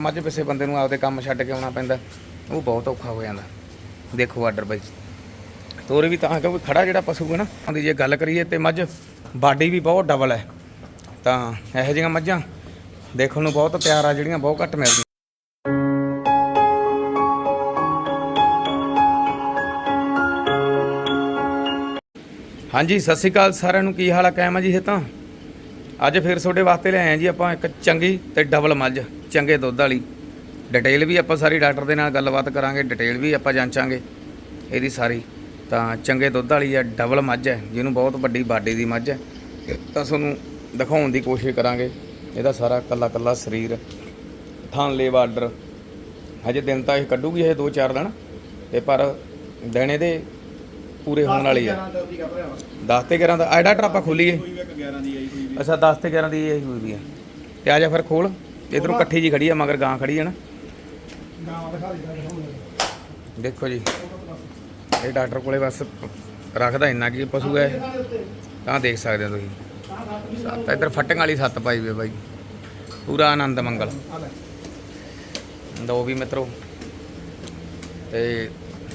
ਮੱਝ ਪਿੱਛੇ ਬੰਦੇ ਨੂੰ ਆਪਦੇ ਕੰਮ ਛੱਡ ਕੇ ਆਉਣਾ ਪੈਂਦਾ, ਉਹ ਬਹੁਤ ਔਖਾ ਹੋ ਜਾਂਦਾ। ਦੇਖੋ ਆਰਡਰ ਬਾਈ। ਤੋਰੇ ਵੀ ਤਾਂ ਕਿਉਂਕਿ ਖੜਾ ਜਿਹੜਾ ਪਸ਼ੂ ਹੈ ਨਾ, ਉਹਦੀ ਜੇ ਗੱਲ ਕਰੀਏ ਤੇ ਮੱਝ ਬਾਡੀ ਵੀ ਬਹੁਤ ਡਬਲ ਹੈ। ਤਾਂ ਇਹੋ ਜਿਹੀਆਂ ਮੱਝਾਂ ਦੇਖਣ ਨੂੰ ਬਹੁਤ ਪਿਆਰ ਆ, ਜਿਹੜੀਆਂ ਬਹੁਤ ਘੱਟ ਮਿਲਦੀਆਂ। ਹਾਂਜੀ, ਸਤਿ ਸ਼੍ਰੀ ਅਕਾਲ ਸਾਰਿਆਂ ਨੂੰ। ਕੀ ਹਾਲ ਆ? ਕਾਇਮ ਆ ਜੀ ਇਹ ਤਾਂ? ਅੱਜ ਫਿਰ ਤੁਹਾਡੇ ਵਾਸਤੇ ਲਿਆਏ ਆ ਜੀ ਆਪਾਂ ਇੱਕ ਚੰਗੀ ਤੇ ਡਬਲ ਮੱਝ। ਚੰਗੇ ਦੁੱਧ ਵਾਲੀ। ਡਿਟੇਲ ਵੀ ਆਪਾਂ ਸਾਰੀ ਡਾਕਟਰ ਦੇ ਨਾਲ ਗੱਲਬਾਤ ਕਰਾਂਗੇ ਡਿਟੇਲ ਵੀ ਆਪਾਂ ਜਾਂਚਾਂਗੇ ਇਹਦੀ ਸਾਰੀ। ਤਾਂ ਚੰਗੇ ਦੁੱਧ ਵਾਲੀ ਹੈ ਡਬਲ ਮੱਝ ਹੈ ਜਿਹਨੂੰ ਬਹੁਤ ਵੱਡੀ ਬਾਡੀ ਦੀ ਮੱਝ ਹੈ। ਤਾਂ ਤੁਹਾਨੂੰ ਦਿਖਾਉਣ ਦੀ ਕੋਸ਼ਿਸ਼ ਕਰਾਂਗੇ। ਇਹਦਾ ਸਾਰਾ ਕੱਲਾ ਕੱਲਾ ਸਰੀਰ ਥਾਂ ਲੇ ਬਾਰਡਰ ਹਜੇ ਦਿਨ ਤਾਂ ਇਹ ਕੱਢੂਗੀ ਇਹ 2-4 ਦਿਨ ਤੇ ਪਰ ਦਿਨ ਇਹਦੇ ਪੂਰੇ ਹੋਣ ਵਾਲੀ ਹੈ 10 ਤੇ 11 ਦਾ ਆਈਡਾ ਟਰਾਪਾ ਖੋਲੀਏ। ਅੱਛਾ 10 ਤੇ 11 ਦੀ ਇਹ ਹੋਈ ਵੀ ਹੈ ਤੇ ਆ ਜਾ ਫਿਰ ਖੋਲ। ਇਧਰੋਂ ਇਕੱਠੀ ਜੀ ਖੜੀ ਆ ਮਗਰ ਗਾਂ ਖੜੀ ਹੈ ਨਾ। ਦੇਖੋ ਜੀ। ਇਹ ਡਾਕਟਰ ਕੋਲੇ ਬਸ ਰੱਖਦਾ ਇੰਨਾ ਕੀ ਪਸ਼ੂ ਹੈ। ਤਾਂ ਦੇਖ ਸਕਦੇ ਹੋ ਤੁਸੀਂ। ਸੱਤ ਇਧਰ ਫਟਣ ਵਾਲੀ ਸੱਤ ਪਾਈ ਵੀ ਹੈ ਬਾਈ। ਪੂਰਾ ਆਨੰਦ ਮੰਗਲ। ਦੋ ਵੀ ਮਿੱਤਰੋ ਤੇ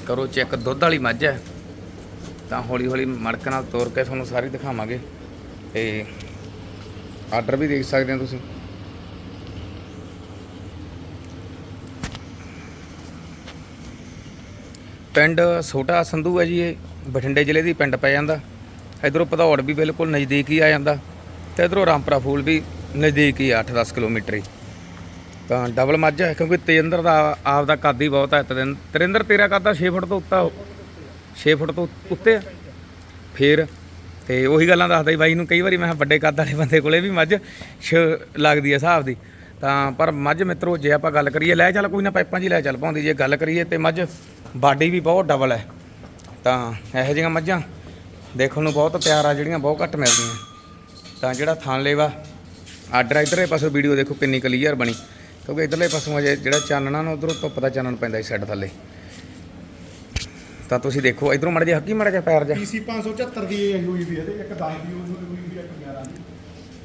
ਕਰੋ ਚੈੱਕ ਦੁੱਧ ਵਾਲੀ ਮੱਝ ਹੈ। ਤਾਂ ਹੌਲੀ ਹੌਲੀ ਮੜਕ ਨਾਲ ਤੋੜ ਕੇ ਤੁਹਾਨੂੰ ਸਾਰੀ ਦਿਖਾਵਾਂਗੇ। ਤੇ ਆਰਡਰ ਵੀ ਦੇਖ ਸਕਦੇ ਹੋ ਤੁਸੀਂ। ਪਿੰਡ ਛੋਟਾ ਸੰਧੂ ਹੈ ਜੀ ਇਹ, ਬਠਿੰਡੇ ਜ਼ਿਲ੍ਹੇ ਦੀ ਪਿੰਡ ਪੈ ਜਾਂਦਾ। ਇਧਰੋਂ ਭਦੌੜ ਵੀ ਬਿਲਕੁਲ ਨਜ਼ਦੀਕ ਹੀ ਆ ਜਾਂਦਾ ਤੇ ਇਧਰੋਂ ਰਾਮਪੁਰਾ ਫੂਲ ਵੀ ਨਜ਼ਦੀਕ ਹੀ 8-10 ਕਿਲੋਮੀਟਰ ਹੀ। ਤਾਂ ਡਬਲ ਮੱਝ ਹੈ, ਕਿਉਂਕਿ ਤੇਜਿੰਦਰ ਦਾ ਆਪ ਦਾ ਕੱਦ ਹੀ ਬਹੁਤ ਹੈ ਤਰਿੰ- ਤਰਿੰਦਰ ਤੇਰਾ ਕੱਦ ਤਾਂ 6 ਫੁੱਟ ਤੋਂ ਉੱਤਾ 6 ਫੁੱਟ ਤੋਂ ਉੱਤੇ ਆ। ਫੇਰ ਤੇ ਉਹੀ ਗੱਲਾਂ ਦੱਸਦਾ ਹੀ ਬਾਈ ਨੂੰ ਕਈ ਵਾਰੀ ਮੈਂ ਕਿਹਾ ਵੱਡੇ ਕੱਦ ਵਾਲੇ ਬੰਦੇ ਕੋਲੇ ਵੀ ਮੱਝ ਛ ਲੱਗਦੀ ਹੈ ਹਿਸਾਬ ਦੀ। ਤਾਂ ਪਰ ਮੱਝ ਮਿੱਤਰੋ ਜੇ ਆਪਾਂ ਗੱਲ ਕਰੀਏ, ਲੈ ਚੱਲ ਕੋਈ ਨਾ ਪਾਈਪਾਂ ਜੀ ਲੈ ਚੱਲ, ਪਾਉਂਦੀ ਜੇ ਗੱਲ ਕਰੀਏ ਤੇ ਮੱਝ ਬਾਡੀ ਵੀ ਬਹੁਤ ਡਬਲ ਹੈ। ਤਾਂ ਇਹੋ ਜਿਹੀਆਂ ਮੱਝਾਂ ਦੇਖਣ ਨੂੰ ਬਹੁਤ ਪਿਆਰ ਆ ਜਿਹੜੀਆਂ ਬਹੁਤ ਘੱਟ ਮਿਲਦੀਆਂ। ਤਾਂ ਜਿਹੜਾ ਥਾਂ ਲੇਵਾ ਆਰਡਰ ਇਧਰਲੇ ਪਾਸੋਂ ਵੀਡੀਓ ਦੇਖੋ ਕਿੰਨੀ ਕਲੀਅਰ ਬਣੀ। ਕਿਉਂਕਿ ਇਧਰਲੇ ਪਾਸੋਂ ਅਜੇ ਜਿਹੜਾ ਚਾਨਣਾ ਨਾ ਉਧਰੋਂ ਧੁੱਪ ਦਾ ਚਾਨਣ ਪੈਂਦਾ ਇਸ ਸਾਈਡ ਥੱਲੇ। ਤਾਂ ਤੁਸੀਂ ਦੇਖੋ ਇਧਰੋਂ ਮੜ ਜਾ ਹੱਕੀ ਮੜ ਜਾ ਪੈਰ ਜਾ ਪੀਸੀ 574 ਦੀ ਇਹ ਹੋਈ ਵੀ ਹੈ ਤੇ ਇੱਕ 10 ਦੀ ਹੋਈ ਵੀ ਹੈ ਇੱਕ 11 ਦੀ।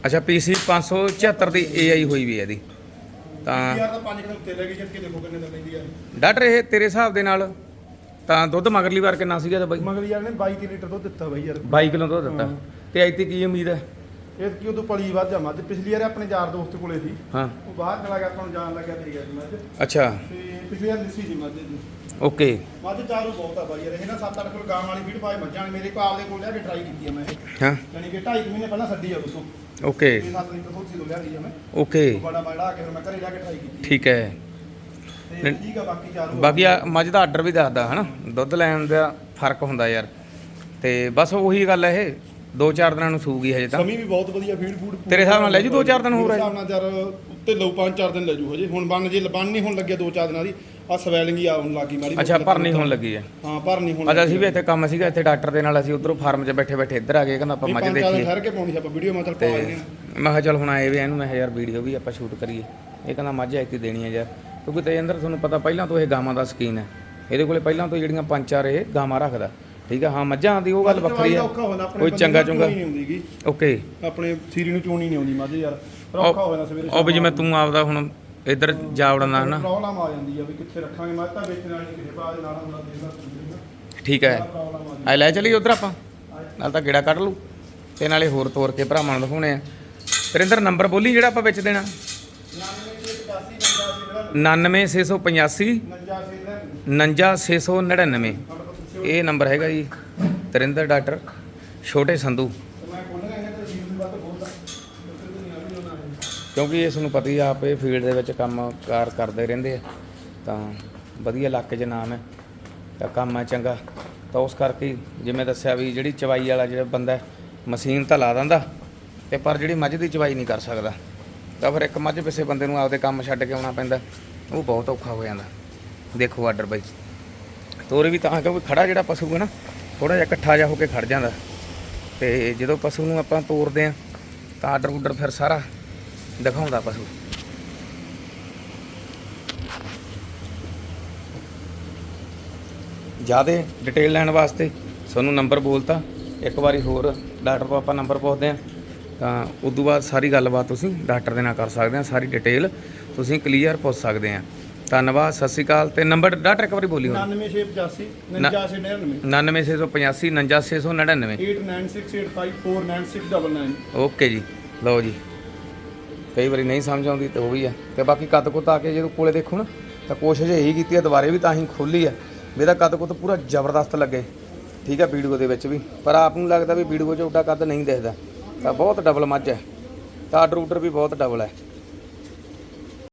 ਅੱਛਾ ਪੀਸੀ 574 ਦੀ ਏਆਈ ਹੋਈ ਵੀ ਹੈ ਇਹਦੀ। ਤਾਂ ਯਾਰ ਤਾਂ 5 ਕਿਲੋ ਉੱਤੇ ਲੈ ਗਈ ਜਦ ਕਿ ਦੇਖੋ ਕਿੰਨੇ ਦਾ ਲੈਂਦੀ ਆ। ਡਾਕਟਰ ਇਹ ਤੇਰੇ ਹਿਸਾਬ ਦੇ ਨਾਲ ਤਾਂ ਦੁੱਧ ਮਗਰਲੀ ਵਾਰ ਕਿੰਨਾ ਸੀਗਾ ਤਾਂ ਬਾਈ? ਮਗਰ ਯਾਰ ਨੇ 22 ਲੀਟਰ ਦੁੱਧ ਦਿੱਤਾ ਬਾਈ ਯਾਰ। 22 ਕਿਲੋ ਦੁੱਧ ਦਿੱਤਾ। ਤੇ ਐਤੀ ਕੀ ਉਮੀਦ ਹੈ? ਇਹ ਕਿ ਉਦੋਂ ਪਲੀ ਵੱਧ ਜਾ ਮੱਝ। ਪਿਛਲੀ ਵਾਰ ਆਪਣੇ ਯਾਰ ਦੋਸਤ ਕੋਲੇ ਸੀ। ਹਾਂ। ਉਹ ਬਾਹਰ ਚਲਾ ਗਿਆ ਆਪਾਂ ਨੂੰ ਜਾਣ ਲੱਗਿਆ ਤੇ ਗਿਆ ਸੀ ਮੱਝ। ਅੱਛਾ। ਤੇ ਪਿਛਲੀ ਵਾਰ ਲਿੱਸੀ ਸੀ ਮੱਝ ਦੀ ਓਕੇ। ਮੱਝ ਚਾਰੂ ਬਹੁਤ ਆ ਬਾਈ ਯਾਰ ਇਹ ਨਾ 7-8 ਕਿਲੋ ਗਾਂ ਵਾਲੀ ਫੀਡ ਪਾਏ ਮੱਝਾਂ ਨੇ ਮੇਰੇ ਕੋਲ ਆਪਦੇ ਕੋਲ ਲਿਆ ਕੇ ਟਰਾਈ ਕੀਤੀ ਆ ਮੈਂ ਇਹ। ਹਾਂ। ਯਾਨੀ ਕਿ 2.5 ਮਹੀਨੇ ਪਹਿਲਾਂ ਛੱਡੀ ਆ ਉਸੋਂ। ਓਕੇ। 7 ਲੀਟਰ ਦੁੱਧ ਸੀ ਤੋਂ ਲਿਆ ਰਹੀ ਆ ਮੈਂ। ਓਕੇ। ਬੜਾ ਬੜਾ ਕੇ ਫਿਰ ਮੈਂ ਘਰੇ ਜਾ ਕੇ ਟਰਾਈ ਕੀਤੀ ਠੀਕ ਹੈ। ਤੇ ਠੀਕ ਆ ਬਾਕੀ ਚਾਰੂ ਬਾਕੀ ਆ ਮੱਝ ਦਾ ਆਰਡਰ ਵੀ ਦੱਸਦਾ ਹਨਾ? ਦੁੱਧ ਲੈਣ ਦਾ ਫ਼ਰਕ ਹੁੰਦਾ ਯਾਰ। ਤੇ ਬਸ ਉਹੀ ਗੱਲ ਹੈ ਇਹ। 2-4 ਦਿਨਾਂ ਨੂੰ ਸੂਗੀ ਹਜੇ ਤਾਂ। ਸਮੀ ਵੀ ਬਹੁਤ ਵਧੀਆ ਫੀਡ ਫੂਡ ਤੇਰੇ ਹਿਸਾਬ ਨਾਲ ਲੈ ਜੂ ਦੋ ਚਾਰ ਦਿਨ ਹੋਰ? ਮੇਰੇ? ਹਿਸਾਬ ਨਾਲ ਯਾਰ ਉੱਤੇ ਲਊ ਪੰਜ ਚਾਰ ਦਿਨ ਲੈ ਜੂ ਹਜੇ। ਹੁਣ ਬੰਨ ਜੇ ਲਬਨ ਨਹੀਂ ਹੋਣ ਲੱਗਿਆ ਦੋ ਚਾਰ ਦਿਨਾਂ ਦੀ। ਆ ਸਵੈਲਿੰਗ ਹੀ ਆਉਣ ਲੱਗੀ ਮਾੜੀ ਅੱਛਾ ਭਰਨੀ ਹੋਣ ਲੱਗੀ ਹੈ ਹਾਂ ਭਰ ਨਹੀਂ ਹੋਣ ਅੱਛਾ ਅਸੀਂ ਵੀ ਇੱਥੇ ਕੰਮ ਸੀਗਾ ਇੱਥੇ ਡਾਕਟਰ ਦੇ ਨਾਲ ਅਸੀਂ ਉਧਰੋਂ ਫਾਰਮ 'ਚ ਬੈਠੇ ਬੈਠੇ ਇੱਧਰ ਆ ਗਏ ਕਹਿੰਦਾ ਆਪਾਂ ਮੱਝ ਪੰਜ ਚਾਰ ਦਿਨ ਦੇਖੀਏ। ਠਹਿਰ ਕੇ ਪਾਉਣੀ ਸੀ ਆਪਾਂ ਵੀਡੀਓ ਮੈਂ ਚੱਲ ਪਾ ਤੇ ਲੈਂਦੇ ਹਾਂ। ਮੈਂ ਕਿਹਾ ਚੱਲ ਹੁਣ ਆਏ ਵੀ ਆ, ਇਹਨੂੰ ਮੈਂ ਕਿਹਾ ਯਾਰ ਵੀਡੀਓ ਵੀ ਆਪਾਂ ਸ਼ੂਟ ਕਰੀਏ। ਇਹ ਕਹਿੰਦਾ ਮੱਝ ਐਤੀ ਦੇਣੀ ਹੈ ਯਾਰ। ਕਿਉਂਕਿ ਤੇਜਿੰਦਰ ਤੁਹਾਨੂੰ ਪਤਾ ਪਹਿਲਾਂ ਤੋਂ ਇਹ ਗਾਵਾਂ ਦਾ ਸਕੀਨ ਹੈ। ਇਹਦੇ ਕੋਲੇ ਪਹਿਲਾਂ ਤੋਂ ਜਿਹੜੀਆਂ ਪੰਜ ਚਾਰ ਇਹ ਗਾਵਾਂ ਰੱਖਦਾ। ਠੀਕ ਆ ਹਾਂ ਮੱਝਾਂ ਦੀ ਉਹ ਗੱਲ ਵੱਖਰੀ ਆਪਣੇ ਕੋਈ ਚੰਗਾ ਚੁੰਗਾ ਓਕੇ। ਆਪਣੇ ਸੀਰੀ ਨੂੰ ਚੋਣੀ ਨਹੀਂ ਆਉਂਦੀ ਮੱਝ ਯਾਰ ਪਰ ਔਖਾ ਹੋ ਜਾਂਦਾ ਸਵੇਰੇ ਉਹ ਵੀ ਜਿਵੇਂ ਤੂੰ ਆਪਦਾ ਹੁਣ ਇੱਧਰ ਜਾ ਵੜਨਾ ਹਨਾ ਪ੍ਰੋਬਲਮ ਆ ਜਾਂਦੀ ਆ ਵੀ ਕਿੱਥੇ ਰੱਖਾਂਗੇ ਮੱਝ ਤਾਂ ਵੇਚਣ ਵਾਲੀ ਕਿਸੇ ਬਾਅਦ ਨਾਲ ਹੁੰਦਾ ਦੇਖਦਾ ਠੀਕ ਹੈ। ਆ ਆ ਲੈ ਚਲੀ ਉਧਰ ਆਪਾਂ। ਨਾਲ ਤਾਂ ਗੇੜਾ ਕੱਢ ਲੂ ਤੇ ਨਾਲੇ ਹੋਰ ਤੋਰ ਕੇ ਭਰਾਵਾਂ ਨੂੰ ਦਿਖਾਉਣੇ ਆ। ਤੇਰਿੰਦਰ ਨੰਬਰ ਬੋਲੀ ਜਿਹੜਾ ਆਪਾਂ ਵਿੱਚ ਦੇਣਾ? 99685 59699 ਇਹ ਨੰਬਰ ਹੈਗਾ ਜੀ ਤਰਿੰਦਰ ਡਾਕਟਰ ਛੋਟੇ ਸੰਧੂ। ਕਿਉਂਕਿ ਇਸ ਨੂੰ ਪਤਾ ਹੀ ਆ, ਆਪ ਇਹ ਫੀਲਡ ਦੇ ਵਿੱਚ ਕੰਮ ਕਾਰ ਕਰਦੇ ਰਹਿੰਦੇ ਆ। ਤਾਂ ਵਧੀਆ ਇਲਾਕੇ 'ਚ ਨਾਮ ਹੈ ਤਾਂ ਕੰਮ ਹੈ ਚੰਗਾ। ਤਾਂ ਉਸ ਕਰਕੇ ਜਿਵੇਂ ਦੱਸਿਆ ਵੀ ਜਿਹੜੀ ਚਵਾਈ ਵਾਲਾ ਜਿਹੜਾ ਬੰਦਾ ਮਸ਼ੀਨ ਤਾਂ ਲਾ ਦਿੰਦਾ ਤੇ ਪਰ ਜਿਹੜੀ ਮੱਝ ਦੀ ਚਵਾਈ ਨਹੀਂ ਕਰ ਸਕਦਾ। ਤਾਂ ਫਿਰ ਇੱਕ ਮੱਝ ਪਿੱਛੇ ਬੰਦੇ ਨੂੰ ਆਪਦੇ ਕੰਮ ਛੱਡ ਕੇ ਆਉਣਾ ਪੈਂਦਾ ਉਹ ਬਹੁਤ ਔਖਾ ਹੋ ਜਾਂਦਾ। ਦੇਖੋ ਆਰਡਰ ਬਾਈ। ਤੋਰ ਵੀ ਤਾਂ ਕਿਉਂਕਿ ਖੜਾ ਜਿਹੜਾ ਪਸ਼ੂ ਹੈ ਨਾ ਥੋੜਾ ਜਿਹਾ ਇਕੱਠਾ ਜਿਹਾ ਹੋ ਕੇ ਖੜ ਜਾਂਦਾ। ਤੇ ਜਦੋਂ ਪਸ਼ੂ ਨੂੰ ਆਪਾਂ ਤੋਰਦੇ ਆ ਤਾਂ ਆਰਡਰ ਉਡਰ ਫਿਰ ਸਾਰਾ ਦਿਖਾਉਂਦਾ ਪਸ਼ੂ। ਜਿਆਦੇ ਡਿਟੇਲ ਲੈਣ ਵਾਸਤੇ ਤੁਹਾਨੂੰ ਨੰਬਰ ਬੋਲਤਾ। ਇੱਕ ਵਾਰੀ ਹੋਰ ਡਾਕਟਰ ਤੋਂ ਆਪਾਂ ਨੰਬਰ ਪੁੱਛਦੇ ਆ ਤਾਂ ਉਦੋਂ ਬਾਅਦ ਸਾਰੀ ਗੱਲਬਾਤ ਤੁਸੀਂ ਡਾਕਟਰ ਦੇ ਨਾਲ ਕਰ ਸਕਦੇ ਆ ਸਾਰੀ ਡਿਟੇਲ ਤੁਸੀਂ ਕਲੀਅਰ ਪੁੱਛ ਸਕਦੇ ਆ ਧੰਨਵਾਦ ਸਤਿ ਸ਼੍ਰੀ ਅਕਾਲ। ਤੇ ਨੰਬਰ ਡਾਟਾ ਇੱਕ ਵਾਰੀ ਬੋਲੀ ਹੁਣ। 99685 99699 99685 99699 8968549699 ਓਕੇ ਜੀ ਲਓ ਜੀ। ਕਈ ਵਾਰੀ ਨਹੀਂ ਸਮਝ ਆਉਂਦੀ ਤੇ ਉਹ ਵੀ ਆ ਤੇ ਬਾਕੀ ਕੱਦ ਕੁੱਤ ਆ ਕੇ ਜਦੋਂ ਕੋਲੇ ਦੇਖੋ ਨਾ ਤਾਂ ਕੋਸ਼ਿਸ਼ ਇਹੀ ਕੀਤੀ ਆ ਦੁਬਾਰੇ ਵੀ ਤਾਂ ਹੀ ਖੋਲੀ ਆ ਇਹਦਾ ਕੱਦ ਕੁੱਤ ਪੂਰਾ ਜ਼ਬਰਦਸਤ ਲੱਗੇ। ਠੀਕ ਆ ਵੀਡੀਓ ਦੇ ਵਿੱਚ ਵੀ। ਪਰ ਆਪ ਨੂੰ ਲੱਗਦਾ ਵੀ ਵੀਡੀਓ 'ਚ ਉੱਡਾ ਕੱਦ ਨਹੀਂ ਦਿਖਦਾ। ਤਾਂ ਬਹੁਤ ਡਬਲ ਮੱਝ ਹੈ। ਤਾਂ ਆਰਡਰ ਉਡਰ ਵੀ ਬਹੁਤ ਡਬਲ ਹੈ।